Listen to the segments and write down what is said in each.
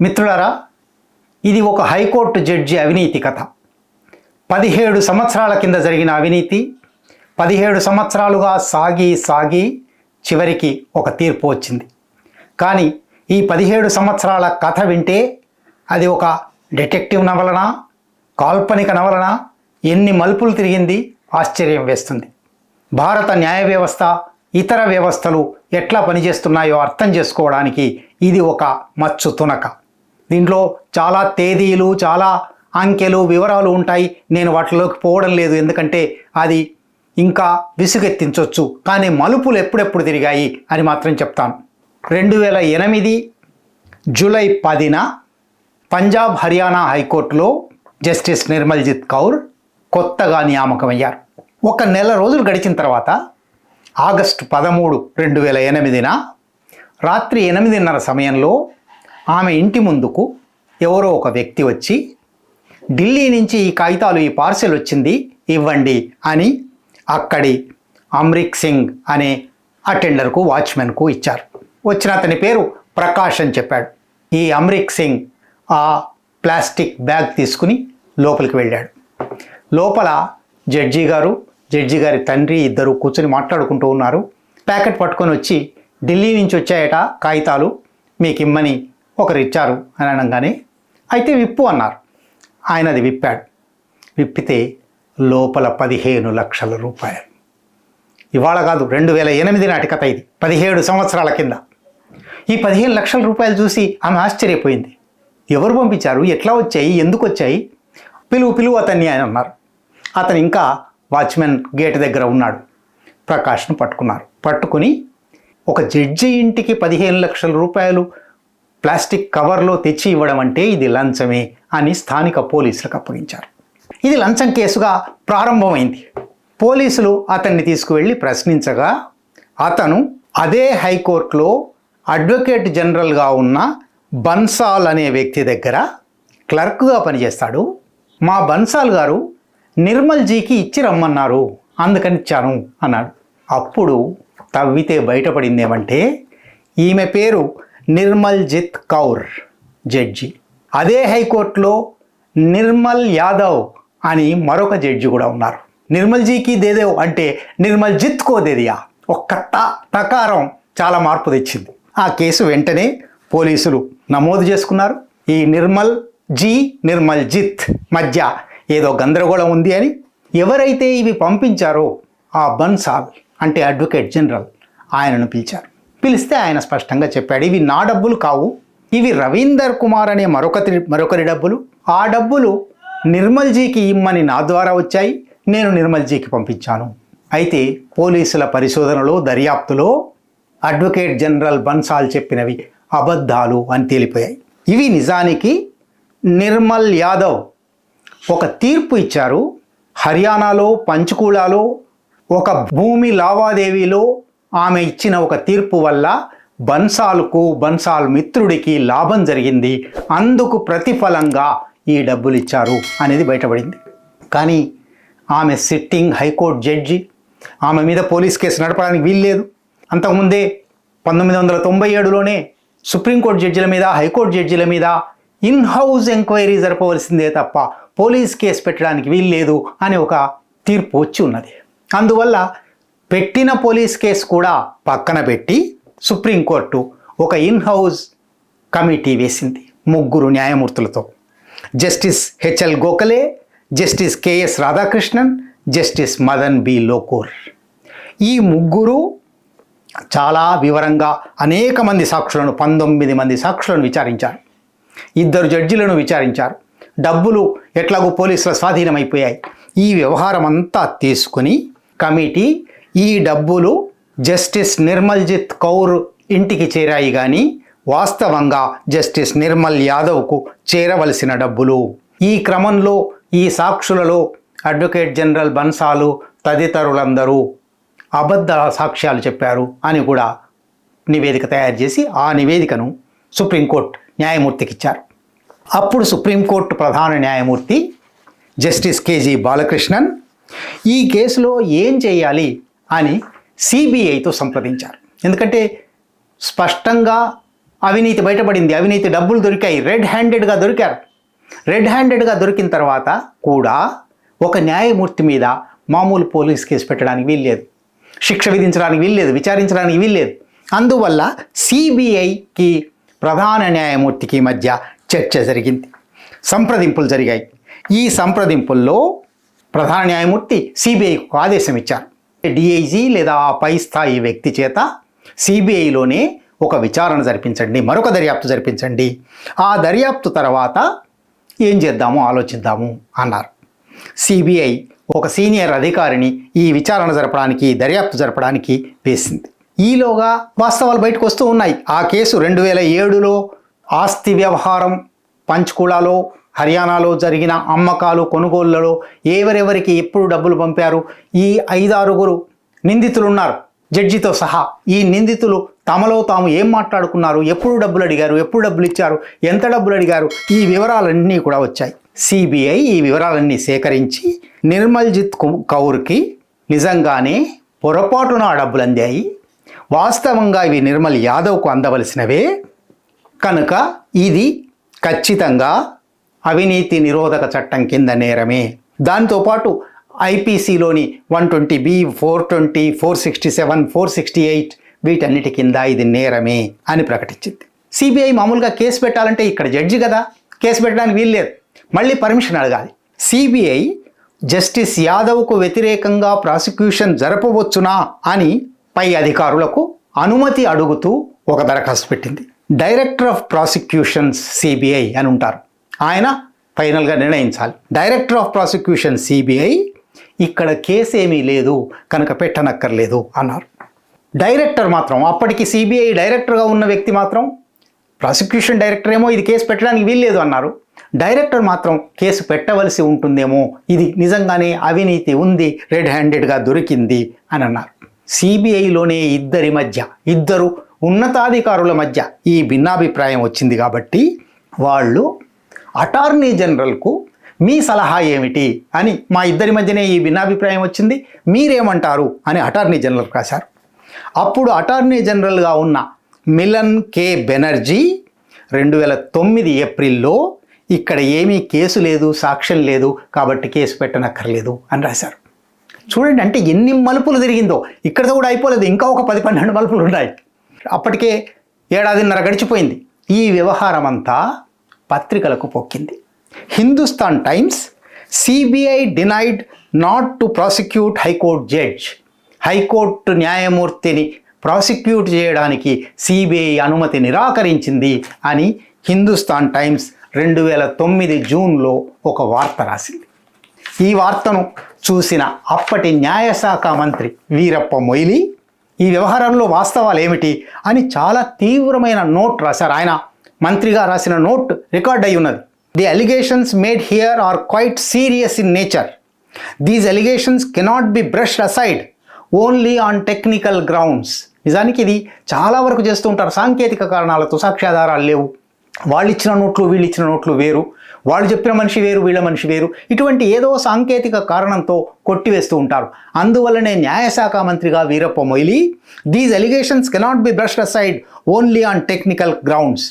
మిత్రులరా ఇది ఒక హైకోర్టు జడ్జి అవినీతి కథ. పదిహేడు సంవత్సరాల కింద జరిగిన అవినీతి పదిహేడు సంవత్సరాలుగా సాగి సాగి చివరికి ఒక తీర్పు వచ్చింది. కానీ ఈ పదిహేడు సంవత్సరాల కథ వింటే అది ఒక డిటెక్టివ్ నవలనా కాల్పనిక నవలనా? ఎన్ని మలుపులు తిరిగింది ఆశ్చర్యం వేస్తుంది. భారత న్యాయ వ్యవస్థ ఇతర వ్యవస్థలు ఎట్లా పనిచేస్తున్నాయో అర్థం చేసుకోవడానికి ఇది ఒక మచ్చు తునక. దీంట్లో చాలా తేదీలు చాలా అంకెలు వివరాలు ఉంటాయి. నేను వాటిలోకి పోవడం లేదు. ఎందుకంటే అది ఇంకా విసుగెత్తించవచ్చు కానీ మలుపులు ఎప్పుడెప్పుడు తిరిగాయి అని మాత్రం చెప్తాను. రెండు వేల ఎనిమిది జూలై పదిన పంజాబ్ హర్యానా హైకోర్టులో జస్టిస్ నిర్మల్జిత్ కౌర్ కొత్తగా నియామకమయ్యారు. ఒక నెల రోజులు గడిచిన తర్వాత ఆగస్టు పదమూడు రెండు వేల ఎనిమిదిన రాత్రి ఎనిమిదిన్నర సమయంలో ఆమె ఇంటి ముందుకు ఎవరో ఒక వ్యక్తి వచ్చి ఢిల్లీ నుంచి ఈ కాగితాలు ఈ పార్సెల్ వచ్చింది ఇవ్వండి అని అక్కడి అమ్రిక్ సింగ్ అనే అటెండర్కు వాచ్మెన్కు ఇచ్చారు. వచ్చిన అతని పేరు ప్రకాష్ అని చెప్పాడు. ఈ అమ్రిక్ సింగ్ ఆ ప్లాస్టిక్ బ్యాగ్ తీసుకుని లోపలికి వెళ్ళాడు. లోపల జడ్జి గారు జడ్జి గారి తండ్రి ఇద్దరు కూర్చొని మాట్లాడుకుంటూ ఉన్నారు. ప్యాకెట్ పట్టుకొని వచ్చి ఢిల్లీ నుంచి వచ్చాయట కాగితాలు మీకు ఇమ్మని ఒకరు ఇచ్చారు అని అనగానే అయితే విప్పు అన్నారు. ఆయన అది విప్పాడు. విప్పితే లోపల పదిహేను లక్షల రూపాయలు. ఇవాళ కాదు రెండు వేల ఎనిమిది నాటి కథ ఇది. పదిహేడు సంవత్సరాల కింద. ఈ పదిహేను లక్షల రూపాయలు చూసి ఆమె ఆశ్చర్యపోయింది. ఎవరు పంపించారు? ఎట్లా వచ్చాయి? ఎందుకు వచ్చాయి? పిలువు పిలువు అతన్ని ఆయన అన్నారు. అతను ఇంకా వాచ్మెన్ గేట్ దగ్గర ఉన్నాడు. ప్రకాష్ను పట్టుకున్నారు. పట్టుకుని ఒక జడ్జి ఇంటికి పదిహేను లక్షల రూపాయలు ప్లాస్టిక్ కవర్లో తెచ్చి ఇవ్వడం అంటే ఇది లంచమే అని స్థానిక పోలీసులకు అప్పగించారు. ఇది లంచం కేసుగా ప్రారంభమైంది. పోలీసులు అతన్ని తీసుకువెళ్ళి ప్రశ్నించగా అతను అదే హైకోర్టులో అడ్వకేట్ జనరల్గా ఉన్న బన్సాల్ అనే వ్యక్తి దగ్గర క్లర్క్గా పనిచేస్తాడు. మా బన్సాల్ గారు నిర్మల్ జీకి ఇచ్చి రమ్మన్నారు. అందుకని ఇచ్చాను అన్నాడు. అప్పుడు తవ్వితే బయటపడింది ఏమంటే ఈమె పేరు నిర్మల్ జిత్ కౌర్ జడ్జి. అదే హైకోర్టులో నిర్మల్ యాదవ్ అని మరొక జడ్జి కూడా ఉన్నారు. నిర్మల్జీకి దేదేవ్ అంటే నిర్మల్జిత్ కో దేదియా? ఒక్క ట టకారం చాలా మార్పు తెచ్చింది. ఆ కేసు వెంటనే పోలీసులు నమోదు చేసుకున్నారు. ఈ నిర్మల్ జీ నిర్మల్ జిత్ మధ్య ఏదో గందరగోళం ఉంది అని ఎవరైతే ఇవి పంపించారో ఆ బన్సాల్ అంటే అడ్వకేట్ జనరల్ ఆయనను పిలిచారు. పిలిస్తే ఆయన స్పష్టంగా చెప్పాడు. ఇవి నా డబ్బులు కావు. ఇవి రవీందర్ కుమార్ అనే మరొకరి మరొకరి డబ్బులు. ఆ డబ్బులు నిర్మల్జీకి ఇమ్మని నా ద్వారా వచ్చాయి. నేను నిర్మల్జీకి పంపించాను. అయితే పోలీసుల పరిశోధనలో దర్యాప్తులో అడ్వకేట్ జనరల్ బన్సాల్ చెప్పినవి అబద్ధాలు అని తేలిపోయాయి. ఇవి నిజానికి నిర్మల్ యాదవ్ ఒక తీర్పు ఇచ్చారు. హర్యానాలో పంచకూలాలో ఒక భూమి లావాదేవీలో ఆమె ఇచ్చిన ఒక తీర్పు వల్ల బన్సాల్కు బన్సాల్ మిత్రుడికి లాభం జరిగింది. అందుకు ప్రతిఫలంగా ఈ డబ్బులు ఇచ్చారు అనేది బయటపడింది. కానీ ఆమె సిట్టింగ్ హైకోర్టు జడ్జి ఆమె మీద పోలీస్ కేసు నడపడానికి వీల్లేదు. అంతకుముందే పంతొమ్మిది వందల తొంభై ఏడులోనే సుప్రీంకోర్టు జడ్జిల మీద హైకోర్టు జడ్జిల మీద ఇన్ హౌస్ ఎంక్వైరీ జరపవలసిందే తప్ప పోలీస్ కేసు పెట్టడానికి వీల్లేదు అని ఒక తీర్పు వచ్చి ఉన్నది. అందువల్ల పెట్టిన పోలీస్ కేసు కూడా పక్కన పెట్టి సుప్రీంకోర్టు ఒక ఇన్ హౌస్ కమిటీ వేసింది ముగ్గురు న్యాయమూర్తులతో. Justice HL Gokhale Justice KS Radhakrishnan Justice Madan B Lokur. ఈ ముగ్గురు చాలా వివరంగా అనేక మంది సాక్షులను పంతొమ్మిది మంది సాక్షులను విచారించారు. ఇద్దరు జడ్జిలను విచారించారు. డబ్బులు ఎట్లాగో పోలీసుల స్వాధీనమైపోయాయి. ఈ వ్యవహారం అంతా తీసుకుని కమిటీ ఈ డబ్బులు జస్టిస్ నిర్మల్జిత్ కౌర్ ఇంటికి చేరాయి కానీ వాస్తవంగా జస్టిస్ నిర్మల్ యాదవ్కు చేరవలసిన డబ్బులు. ఈ క్రమంలో ఈ సాక్షులలో అడ్వకేట్ జనరల్ బన్సాలు తదితరులందరూ అబద్ధ సాక్ష్యాలు చెప్పారు అని కూడా నివేదిక తయారు చేసి ఆ నివేదికను సుప్రీంకోర్టు న్యాయమూర్తికి ఇచ్చారు. అప్పుడు సుప్రీంకోర్టు ప్రధాన న్యాయమూర్తి జస్టిస్ కేజీ బాలకృష్ణన్ ఈ కేసులో ఏం చేయాలి? అని సిబిఐతో సంప్రదించారు. ఎందుకంటే స్పష్టంగా అవినీతి బయటపడింది. అవినీతి డబ్బులు దొరికాయి. రెడ్ హ్యాండెడ్గా దొరికారు. రెడ్ హ్యాండెడ్గా దొరికిన తర్వాత కూడా ఒక న్యాయమూర్తి మీద మామూలు పోలీస్ కేసు పెట్టడానికి వీల్లేదు. శిక్ష విధించడానికి వీల్లేదు. విచారించడానికి వీల్లేదు. అందువల్ల సిబిఐకి ప్రధాన న్యాయమూర్తికి మధ్య చర్చ జరిగింది. సంప్రదింపులు జరిగాయి. ఈ సంప్రదింపుల్లో ప్రధాన న్యాయమూర్తి సిబిఐకు ఆదేశం ఇచ్చారు. డిఐజీ లేదా ఆ పై స్థాయి వ్యక్తి చేత సిబిఐలోనే ఒక విచారణ జరిపించండి మరొక దర్యాప్తు జరిపించండి. ఆ దర్యాప్తు తర్వాత ఏం చేద్దామో ఆలోచిద్దాము అన్నారు. సిబిఐ ఒక సీనియర్ అధికారిని ఈ విచారణ జరపడానికి దర్యాప్తు జరపడానికి వేసింది. ఈలోగా వాస్తవాలు బయటకు వస్తూ ఉన్నాయి. ఆ కేసు రెండు వేల ఏడులో ఆస్తి వ్యవహారం పంచ్కుళాలో హర్యానాలో జరిగిన అమ్మకాలు కొనుగోళ్ళలో ఎవరెవరికి ఎప్పుడు డబ్బులు పంపారు? ఈ ఐదారుగురు నిందితులు ఉన్నారు జడ్జితో సహా ఈ నిందితులు తమలో తాము ఏం మాట్లాడుకున్నారు? ఎప్పుడు డబ్బులు అడిగారు? ఎప్పుడు డబ్బులు ఇచ్చారు? ఎంత డబ్బులు అడిగారు? ఈ వివరాలన్నీ కూడా వచ్చాయి. సిబిఐ ఈ వివరాలన్నీ సేకరించి నిర్మల్జిత్ కు- కౌర్కి నిజంగానే పొరపాటున ఆ డబ్బులు అందాయి. వాస్తవంగా ఇవి నిర్మల్ యాదవ్కు అందవలసినవే. కనుక ఇది ఖచ్చితంగా అవినీతి నిరోధక చట్టం కింద నేరమే. దాంతోపాటు ఐపీసీలోని one twenty B four twenty four sixty seven four sixty eight వీటన్నిటి కింద ఇది నేరమే అని ప్రకటించింది. సిబిఐ మామూలుగా కేసు పెట్టాలంటే ఇక్కడ జడ్జి కదా. కేసు పెట్టడానికి వీల్లేదు మళ్ళీ పర్మిషన్ అడగాలి. సిబిఐ జస్టిస్ యాదవ్కు వ్యతిరేకంగా ప్రాసిక్యూషన్ జరపవచ్చునా అని పై అధికారులకు అనుమతి అడుగుతూ ఒక దరఖాస్తు పెట్టింది. డైరెక్టర్ ఆఫ్ ప్రాసిక్యూషన్స్ సిబిఐ అని ఉంటారు. ఆయన ఫైనల్గా నిర్ణయించాలి. డైరెక్టర్ ఆఫ్ ప్రాసిక్యూషన్ సిబిఐ ఇక్కడ కేసు ఏమీ లేదు కనుక పెట్టనక్కర్లేదు అన్నారు. డైరెక్టర్ మాత్రం అప్పటికి సిబిఐ డైరెక్టర్గా ఉన్న వ్యక్తి మాత్రం ప్రాసిక్యూషన్ డైరెక్టర్ ఏమో ఇది కేసు పెట్టడానికి వీల్లేదు అన్నారు. డైరెక్టర్ మాత్రం కేసు పెట్టవలసి ఉంటుందేమో ఇది నిజంగానే అవినీతి ఉంది రెడ్ హ్యాండెడ్గా దొరికింది అని అన్నారు. సిబిఐలోనే ఇద్దరి మధ్య ఇద్దరు ఉన్నతాధికారుల మధ్య ఈ భిన్నాభిప్రాయం వచ్చింది కాబట్టి వాళ్ళు అటార్నీ జనరల్కు మీ సలహా ఏమిటి అని మా ఇద్దరి మధ్యనే ఈ భిన్నాభిప్రాయం వచ్చింది. మీరేమంటారు అని అటార్నీ జనరల్ రాశారు. అప్పుడు అటార్నీ జనరల్గా ఉన్న మిలన్ కే బెనర్జీ రెండు వేల తొమ్మిది ఏప్రిల్లో ఇక్కడ ఏమీ కేసు లేదు సాక్ష్యం లేదు కాబట్టి కేసు పెట్టనక్కర్లేదు అని రాశారు. చూడండి అంటే ఎన్ని మలుపులు తిరిగిందో. ఇక్కడతో కూడా అయిపోలేదు ఇంకా ఒక పది పన్నెండు మలుపులు ఉన్నాయి. అప్పటికే ఏడాదిన్నర గడిచిపోయింది. ఈ వ్యవహారం అంతా పత్రికలకు పొక్కింది. Hindustan Times CBI denied not to prosecute high court judge. High court న్యాయమూర్తిని prosecute చేయడానికి సిబిఐ అనుమతి నిరాకరించింది అని హిందుస్థాన్ టైమ్స్ రెండు వేల తొమ్మిది జూన్లో ఒక వార్త రాసింది. ఈ వార్తను చూసిన అప్పటి న్యాయశాఖ మంత్రి వీరప్ప మొయిలీ ఈ వ్యవహారంలో వాస్తవాలు ఏమిటి అని చాలా తీవ్రమైన నోట్ రాశారు ఆయన. మంత్రిగా రాసిన నోట్ రికార్డ్ అయి ఉన్నది. The allegations made here are quite serious in nature these allegations cannot be brushed aside only on technical grounds నిజానికి ఇది చాలా వరకు చేస్తూ ఉంటారు. సాంకేతిక కారణాలతో సాక్ష్యాధారాలు లేవు. వాళ్ళు ఇచ్చిన నోట్లు వీళ్ళు ఇచ్చిన నోట్లు వేరు. వాళ్ళు చెప్పిన మనిషి వేరు వీళ్ళ మనిషి వేరు. ఇటువంటి ఏదో సాంకేతిక కారణంతో కొట్టివేస్తూ ఉంటారు. అందువల్లనే న్యాయశాఖ మంత్రిగా Veerappa Moily these allegations cannot be brushed aside only on technical grounds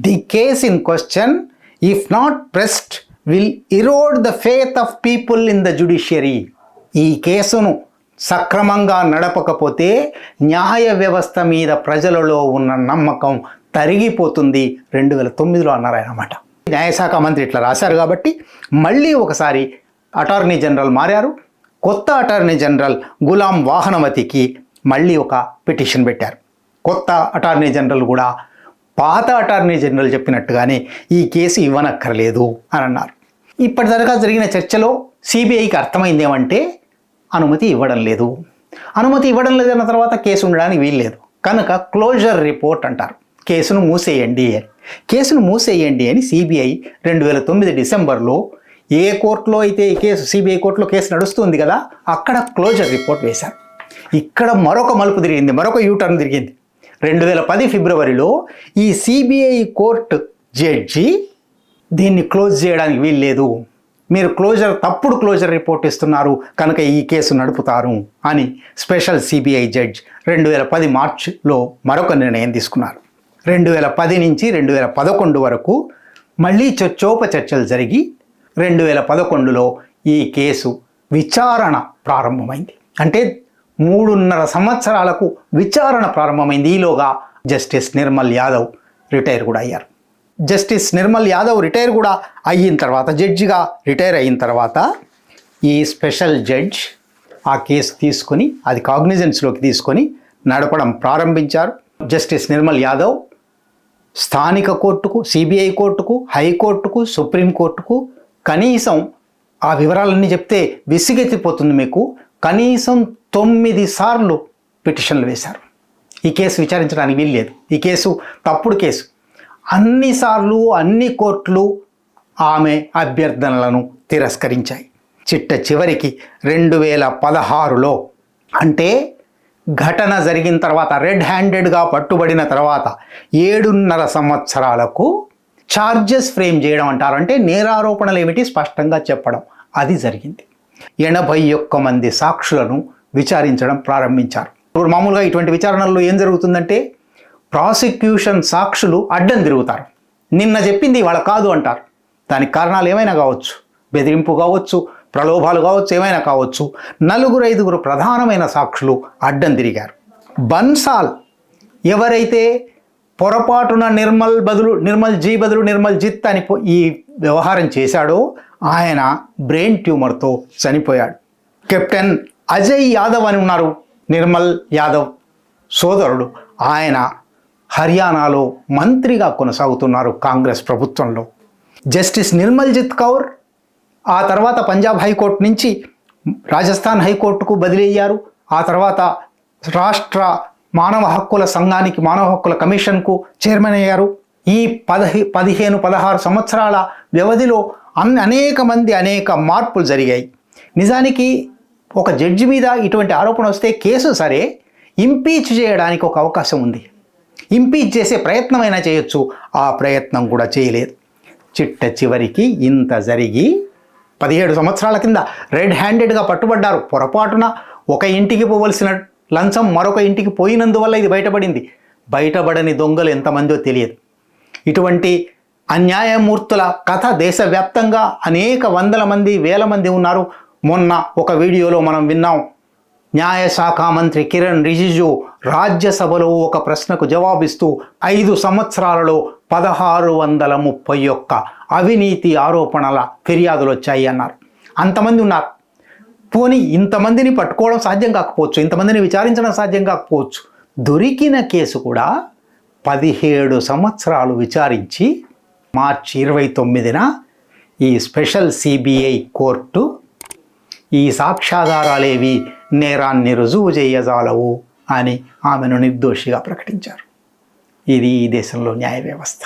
the case in question if not pressed will erode the faith of people in the judiciary ఈ కేసును సక్రమంగా నడపకపోతే న్యాయ వ్యవస్థ మీద ప్రజలలో ఉన్న నమ్మకం తరిగిపోతుంది. రెండు వేల తొమ్మిదిలో అన్నారు ఆయన అన్నమాట. న్యాయశాఖ మంత్రి ఇట్లా రాశారు కాబట్టి మళ్ళీ ఒకసారి అటార్నీ జనరల్ మారారు. కొత్త అటార్నీ జనరల్ గులాం వాహనవతికి మళ్ళీ ఒక పిటిషన్ పెట్టారు. కొత్త అటార్నీ జనరల్ కూడా పాత అటార్నీ జనరల్ చెప్పినట్టుగానే ఈ కేసు ఇవ్వనక్కర్లేదు అని అన్నారు. ఇప్పటిదాకా జరిగిన చర్చలో సిబిఐకి అర్థమైంది ఏమంటే అనుమతి ఇవ్వడం లేదు. అనుమతి ఇవ్వడం లేదన్న తర్వాత కేసు ఉండడానికి వీల్లేదు. కనుక క్లోజర్ రిపోర్ట్ అంటారు. కేసును మూసేయండి అని. కేసును మూసేయండి అని సిబిఐ రెండు వేల తొమ్మిది డిసెంబర్లో ఏ కోర్టులో అయితే ఈ కేసు సిబిఐ కోర్టులో కేసు నడుస్తుంది కదా అక్కడ క్లోజర్ రిపోర్ట్ వేశారు. ఇక్కడ మరొక మలుపు తిరిగింది మరొక యూటర్న్ తిరిగింది. రెండు వేల పది ఫిబ్రవరిలో ఈ సిబిఐ కోర్టు జడ్జి దీన్ని క్లోజ్ చేయడానికి వీల్లేదు. మీరు క్లోజర్ తప్పుడు క్లోజర్ రిపోర్ట్ ఇస్తున్నారు కనుక ఈ కేసు నడుపుతారు అని స్పెషల్ సిబిఐ జడ్జ్ రెండు వేల పది మార్చిలో మరొక నిర్ణయం తీసుకున్నారు. రెండు వేల పది నుంచి రెండు వేల పదకొండు వరకు మళ్ళీ చర్చోప చర్చలు జరిగి రెండు వేల పదకొండులో ఈ కేసు విచారణ ప్రారంభమైంది. అంటే మూడున్నర సంవత్సరాలకు విచారణ ప్రారంభమైంది. ఈలోగా జస్టిస్ నిర్మల్ యాదవ్ రిటైర్ కూడా అయ్యారు. జస్టిస్ నిర్మల్ యాదవ్ రిటైర్ కూడా అయిన తర్వాత జడ్జిగా రిటైర్ అయిన తర్వాత ఈ స్పెషల్ జడ్జ్ ఆ కేసు తీసుకొని అది కాగ్నిజెన్స్లోకి తీసుకొని నడపడం ప్రారంభించారు. జస్టిస్ నిర్మల్ యాదవ్ స్థానిక కోర్టుకు సిబిఐ కోర్టుకు హైకోర్టుకు సుప్రీంకోర్టుకు కనీసం ఆ వివరాలన్నీ చెప్తే విసిగెత్తిపోతుంది మీకు. కనీసం తొమ్మిది సార్లు పిటిషన్లు వేశారు. ఈ కేసు విచారించడానికి వీల్లేదు. ఈ కేసు తప్పుడు కేసు. అన్నిసార్లు అన్ని కోర్టులు ఆమె అభ్యర్థనలను తిరస్కరించాయి. చిట్ట చివరికి రెండు వేల పదహారులో. అంటే ఘటన జరిగిన తర్వాత రెడ్ హ్యాండెడ్గా పట్టుబడిన తర్వాత ఏడున్నర సంవత్సరాలకు ఛార్జెస్ ఫ్రేమ్ చేయడం అంటారు. అంటే నేరారోపణలు ఏమిటి స్పష్టంగా చెప్పడం. అది జరిగింది. ఎనభై ఒక్క మంది సాక్షులను విచారించడం ప్రారంభించారు. ఇప్పుడు మామూలుగా ఇటువంటి విచారణల్లో ఏం జరుగుతుందంటే ప్రాసిక్యూషన్ సాక్షులు అడ్డం తిరుగుతారు. నిన్న చెప్పింది వాళ్ళ కాదు అంటారు. దానికి కారణాలు ఏమైనా కావచ్చు? బెదిరింపు కావచ్చు? ప్రలోభాలు కావచ్చు? ఏమైనా కావచ్చు? నలుగురు ఐదుగురు ప్రధానమైన సాక్షులు అడ్డం తిరిగారు. బన్సాల్ ఎవరైతే పొరపాటున నిర్మల్ బదులు నిర్మల్ జీ బదులు నిర్మల్ జిత్ అని ఈ వ్యవహారం చేశాడో ఆయన బ్రెయిన్ ట్యూమర్తో చనిపోయాడు. కెప్టెన్ అజయ్ యాదవ్ అని ఉన్నారు. నిర్మల్ యాదవ్ సోదరుడు. ఆయన హర్యానాలో మంత్రిగా కొనసాగుతున్నారు కాంగ్రెస్ ప్రభుత్వంలో. జస్టిస్ నిర్మల్జిత్ కౌర్ ఆ తర్వాత పంజాబ్ హైకోర్టు నుంచి రాజస్థాన్ హైకోర్టుకు బదిలీ అయ్యారు. ఆ తర్వాత రాష్ట్ర మానవ హక్కుల సంఘానికి మానవ హక్కుల కమిషన్కు చైర్మన్ అయ్యారు. ఈ పదహి పదిహేను పదహారు సంవత్సరాల వ్యవధిలో అన్ అనేక మంది అనేక మార్పులు జరిగాయి. నిజానికి ఒక జడ్జి మీద ఇటువంటి ఆరోపణ వస్తే కేసు సరే ఇంపీచ్ చేయడానికి ఒక అవకాశం ఉంది. ఇంపీచ్ చేసే ప్రయత్నమైనా చేయొచ్చు ఆ ప్రయత్నం కూడా చేయలేదు. చిట్ట చివరికి ఇంత జరిగి పదిహేడు సంవత్సరాల కింద రెడ్ హ్యాండెడ్గా పట్టుబడ్డారు. పొరపాటున ఒక ఇంటికి పోవలసిన లంచం మరొక ఇంటికి పోయినందువల్ల ఇది బయటపడింది. బయటపడని దొంగలు ఎంతమందో తెలియదు. ఇటువంటి అన్యాయమూర్తుల కథ దేశవ్యాప్తంగా అనేక వందల మంది వేల మంది ఉన్నారు. మొన్న ఒక వీడియోలో మనం విన్నాం. న్యాయశాఖ మంత్రి కిరణ్ రిజిజు రాజ్యసభలో ఒక ప్రశ్నకు జవాబిస్తూ ఐదు సంవత్సరాలలో పదహారు వందల ముప్పై ఒక్క అవినీతి ఆరోపణల ఫిర్యాదులు వచ్చాయి అన్నారు అంతమంది ఉన్నారు. పోనీ ఇంతమందిని పట్టుకోవడం సాధ్యం కాకపోవచ్చు. ఇంతమందిని విచారించడం సాధ్యం కాకపోవచ్చు. దొరికిన కేసు కూడా పదిహేడు సంవత్సరాలు విచారించి మార్చి ఇరవై తొమ్మిదిన ఈ స్పెషల్ సిబిఐ కోర్టు ఈ సాక్ష్యాధారాలేవి నేరాన్ని రుజువు చేయజాలవు అని ఆమెను నిర్దోషిగా ప్రకటించారు. ఇది ఈ దేశంలో న్యాయ వ్యవస్థ